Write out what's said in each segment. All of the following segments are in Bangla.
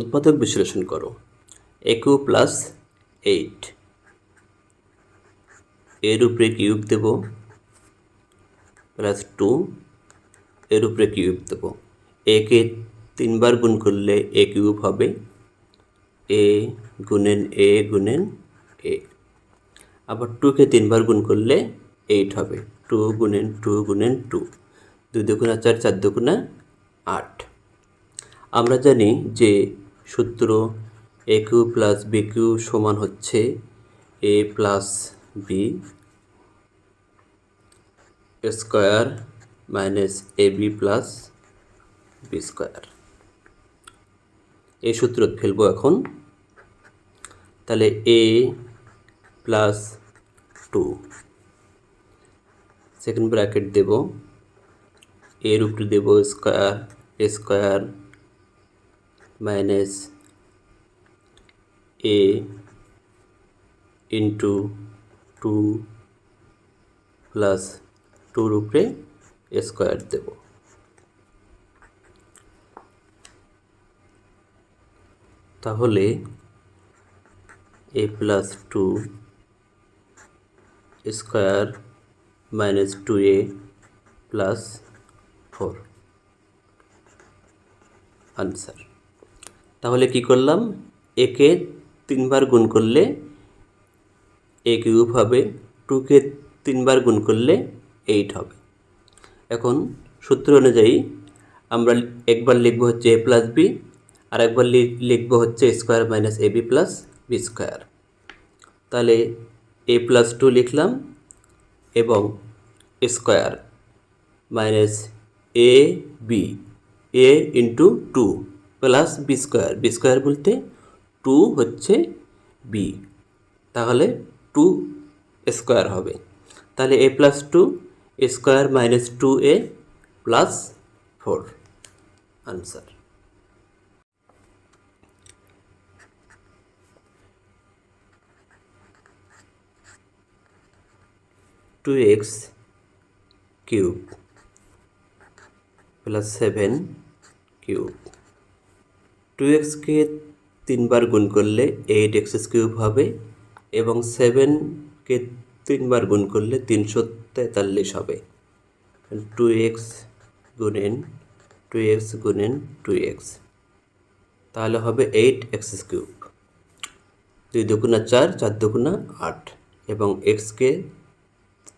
উৎপাদক বিশ্লেষণ করো। এ কিউ প্লাস এইট এর উপরে কিউব দেব প্লাস টু এর উপরে কিউব দেব। একে তিনবার গুণ করলে এ কিউব হবে। এ গুণেন এ গুণেন এ আবার টুকে তিনবার গুণ করলে এইট হবে। টু গুণেন টু গুণেন টু দুই দুগুণা চার চার দুগুণা আট। আমরা জানি যে সূত্র A cube plus B cube সমান হচ্ছে A plus B square minus A B plus B square. এই সূত্র ফেলব এখন। তাহলে A plus two. Second bracket দেব। এর উপরে দেব square square minus A into two plus টুর উপরে স্কোয়ার দেব। তাহলে A plus two square minus two A plus four answer তাহলে কি করলাম? একে তিনবার গুণ করলে এ কিউব হবে, টুকে তিনবার গুণ করলে এইট হবে। এখন সূত্র অনুযায়ী আমরা একবার লিখব হচ্ছে এ প্লাস বি, আর একবার লিখব হচ্ছে square minus A B plus B square. তাহলে এ প্লাস টু লিখলাম এবং square minus A B, A into two. Plus B square. B square বলতে টু হচ্ছে বি। তাহলে টু স্কোয়ার হবে। তাহলে A plus two square minus two A plus four. Answer. Two X cube plus seven cube. Two এক্সকে তিনবার গুণ করলে এইট এক্স কিউব হবে এবং সেভেনকে তিনবার গুণ করলে তিনশো তেতাল্লিশ হবে। টু এক্স গুণেন টু এক্স গুণেন টু এক্স তাহলে হবে এইট এক্স কিউব দুই দুগুণা চার চার দুগুণা আট এবং এক্সকে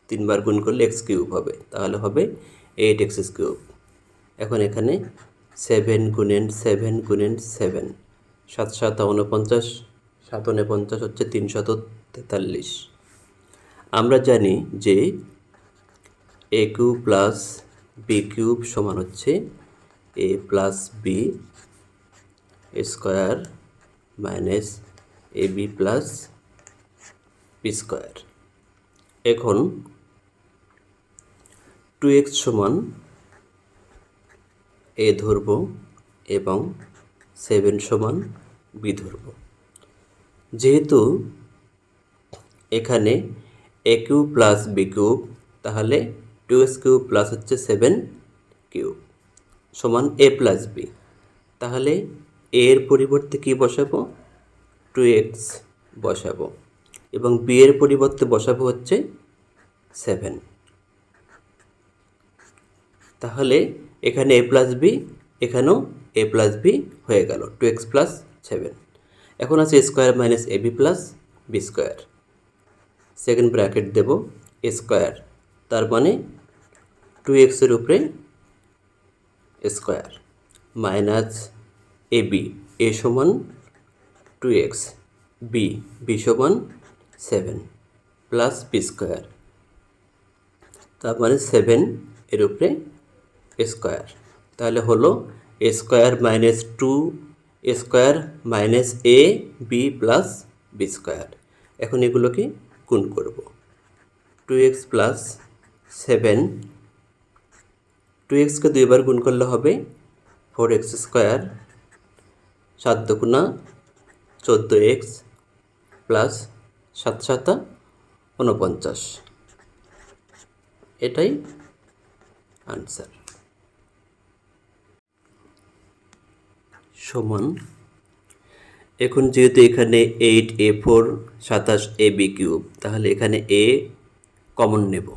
তিনবার গুণ করলে এক্স কিউব হবে। তাহলে হবে এইট এক্স কিউব এখন এখানে সেভেন গুণেন সেভেন গুণেন সেভেন। সাত সাত উনপঞ্চাশ সাত উনপঞ্চাশ হচ্ছে তিনশত তেতাল্লিশ। আমরা জানি যে A cube plus B cube সমান হচ্ছে A plus B square minus A B plus B square. এখন টু এক্স সমান এ ধরব এবং সেভেন সমান বি ধরব। যেহেতু এখানে A cube plus B cube, তাহলে টু এক্স কিউব প্লাস হচ্ছে সেভেন কিউব সমান এ প্লাস বি তাহলে এর পরিবর্তে কী বসাবো? টু এক্স বসাবো এবং বি এর পরিবর্তে বসাবো হচ্ছে সেভেন। তাহলে এখানে এ প্লাস বি এখানেও এ প্লাস বি হয়ে গেল টু এক্স প্লাস সেভেন এখন আছে square minus A B plus B square second bracket Dev square তার মানে টু এক্সের উপরে square minus A B A সমান টু এক্স বি বি সমান সেভেন প্লাস বি স্কোয়ার তার মানে সেভেন এর উপরে স্কোয়ার তাহলে হলো square minus two square minus A B plus B square এখন এগুলোকে গুণ করব। Two X plus seven two এক্সকে দুইবার গুণ করলে হবে ফোর এক্স স্কোয়ার সাত দুগুণা চোদ্দ এক্স প্লাস সাত সাতা উনপঞ্চাশ এটাই আনসার সমান। এখন যেহেতু এখানে এইট এ ফোর সাতাশ এ বি কিউব তাহলে এখানে এ কমন নেব।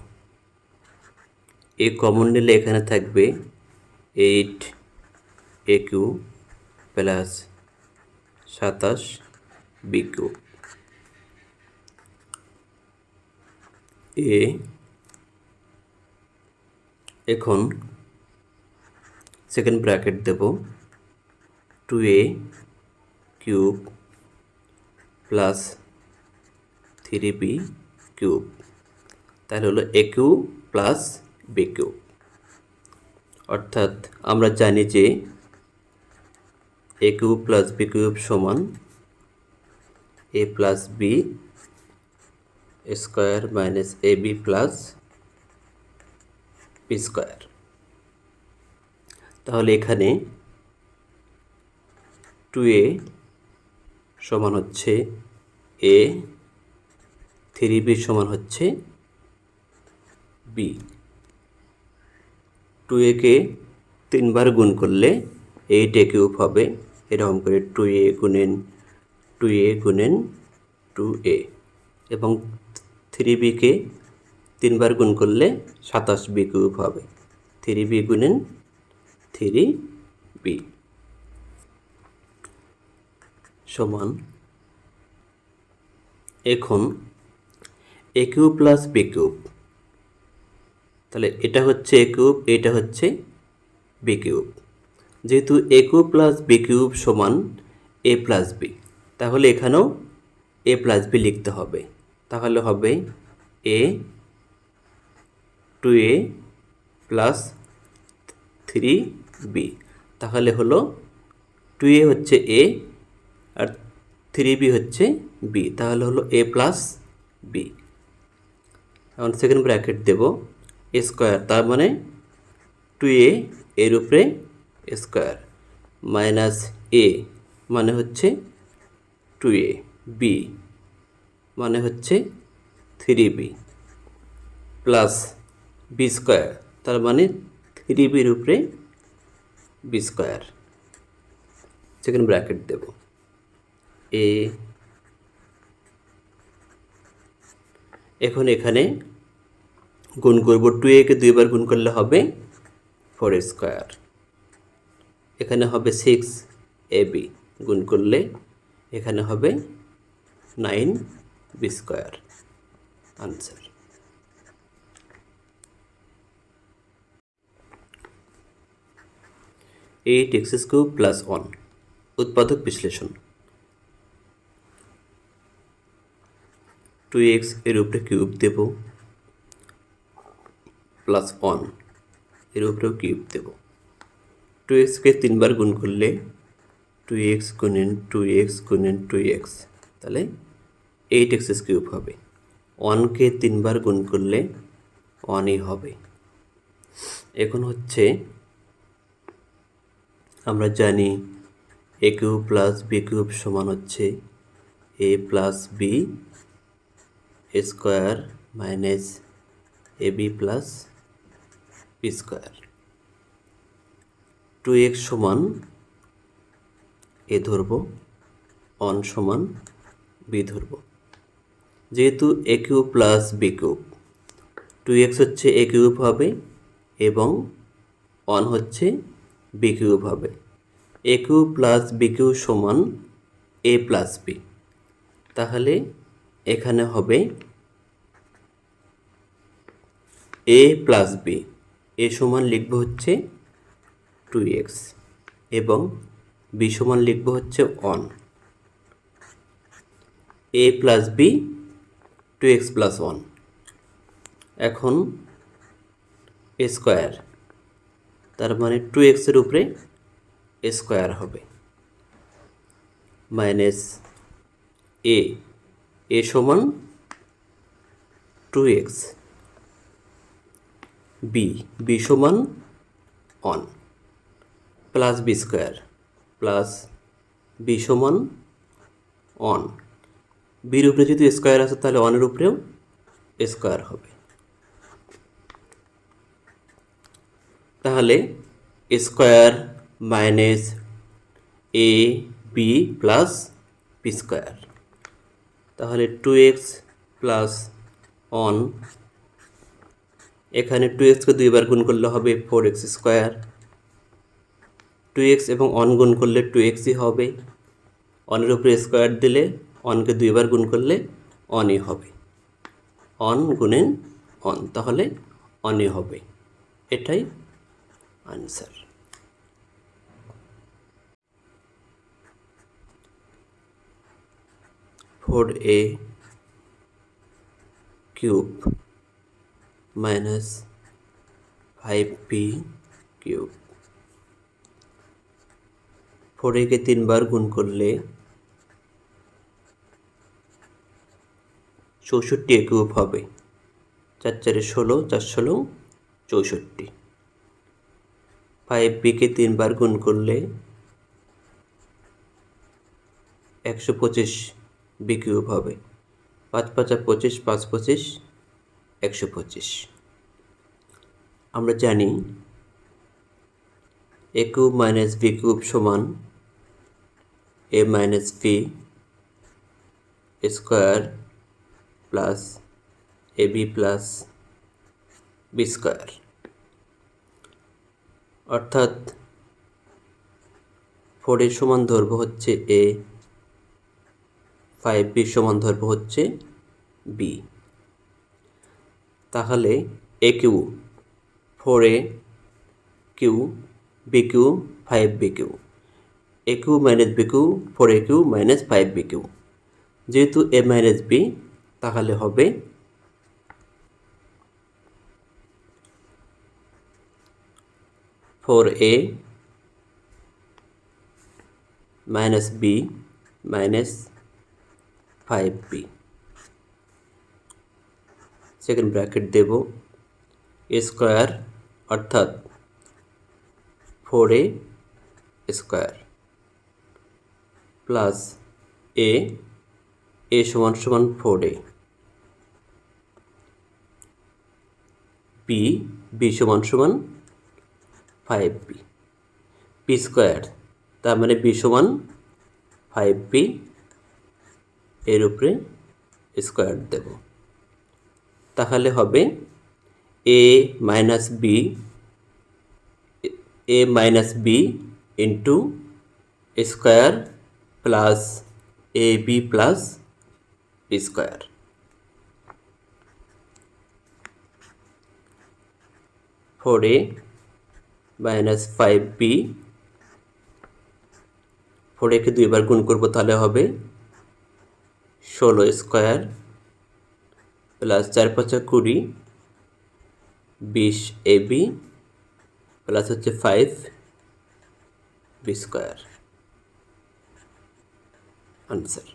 এ কমন নিলে এখানে থাকবে এইট এ কিউ প্লাস সাতাশ বি কিউ এ এখন second bracket Dev. Two A cube plus three B cube তাহলে হলো A cube plus B cube অর্থাৎ আমরা জানি যে A cube plus B cube সমান A plus B square minus A B plus B square তাহলে এখানে টু এ সমান হচ্ছে এ থ্রি বি সমান হচ্ছে বি টু একে তিনবার গুণ করলে এইট এ কিউব হবে। এরকম করে টু এ গুণেন টু এ গুণেন টু এ এবং থ্রি বিকে তিনবার গুণ করলে সাতাশ বি কিউব হবে। থ্রি বি গুণেন থ্রি বি সমান এখন A cube plus B cube তাহলে এটা হচ্ছে এ কিউব এটা হচ্ছে বি কিউব যেহেতু A cube plus B cube সমান এ প্লাস বি তাহলে এখানেও এ প্লাস বি লিখতে হবে। তাহলে হবে A two A plus three B তাহলে হলো টু এ হচ্ছে এ আর থ্রি বি হচ্ছে বি তাহলে হলো এ প্লাস বি এখন সেকেন্ড ব্র্যাকেট দেব স্কোয়ার তার মানে টু এ এর উপরে স্কোয়ার মাইনাস এ মানে হচ্ছে টু এ বি মানে হচ্ছে three B plus B square তার মানে থ্রি বির উপরে বি স্কোয়ার সেকেন্ড ব্র্যাকেট দেব। এ। এখন এখানে গুণ করব টু একে দুইবার গুণ করলে হবে ফোর স্কোয়ার। এখানে হবে সিক্স এ বি, গুণ করলে এখানে হবে nine B square answer. Eight X cube plus one, উৎপাদক বিশ্লেষণ। টু এক্সের উপরে কিউব দেব প্লাস ওয়ানের উপরেও কিউব দেব। টু এক্সকে তিনবার গুণ করলে টু এক্স গুণেন টু এক্স গুণেন টু এক্স তাহলে এইট এক্স কিউব হবে। ওয়ানকে তিনবার গুণ করলে ওয়ানই হবে। এখন হচ্ছে আমরা জানি A cube plus B cube সমান হচ্ছে A plus B square minus A B plus B square. Two X সমান এ ধরব অন সমান বি ধরব। যেহেতু A cube plus B cube, two X হচ্ছে এ কিউব হবে এবং ওয়ান হচ্ছে বি কিউব হবে। A cube plus B cube সমান এ প্লাস বি। তাহলে এখানে হবে এ প্লাস বি এ সমান লিখব হচ্ছে টু এক্স এবং বি সমান লিখব হচ্ছে one A plus B two X plus one এখন স্কোয়ার তার মানে টু এক্সের উপরে স্কোয়ার হবে। মাইনাস এ এ সমান টু এক্স বি বি সমান one plus B square plus B সমান অন বির উপরে যদি স্কোয়ার আসে তাহলে অনের উপরেও স্কোয়ার হবে। তাহলে square minus A B plus P square তাহলে টু এক্স প্লাস অন এখানে টু এক্সকে দুইবার গুণ করলে হবে four X square two X এবং অন গুণ করলে টু এক্সই হবে অনের উপরে স্কোয়ার দিলে অনকে দুইবার গুণ করলে অনই হবে অন গুণেন অন তাহলে অনই হবে, এটাই answer four A cube minus five P cube four একে তিনবার গুণ করলে চৌষট্টি এ কিউব হবে। চার চারে ষোলো, চার ষোলো, চৌষট্টি। ফাইভ বিকে তিনবার গুণ করলে একশো পঁচিশ বি কিউব হবে। পাঁচ পাঁচা পঁচিশ, পাঁচ পঁচিশ, একশো পঁচিশ। আমরা জানি A cube minus B cube সমান A minus B square plus A B plus B square. অর্থাৎ ফোরের সমান ধরব হচ্ছে এ। ফাইভ বির সমান ধরব হচ্ছে বি তাহলে A cube four A cube B cube five B cube A cube minus B cube four A cube minus five B cube যেহেতু এ মাইনাস বি তাহলে হবে four A minus B minus five B second bracket Dev. Square অর্থাৎ four A square plus A A সমান সমান ফোর এ বি বি সমান সমান ফাইভ বি পি স্কোয়ার তার মানে বি সমান ফাইভ বি এর উপরে স্কোয়ার দেব। তাহলে হবে A minus B A minus B into square plus A B plus square four A minus five B four একে দুইবার গুণ করব তাহলে হবে ষোলো স্কোয়ার প্লাস চার পাঁচা কুড়ি, বিশ এ বি প্লাস হচ্ছে ফাইভ বি স্কোয়ার। আনসার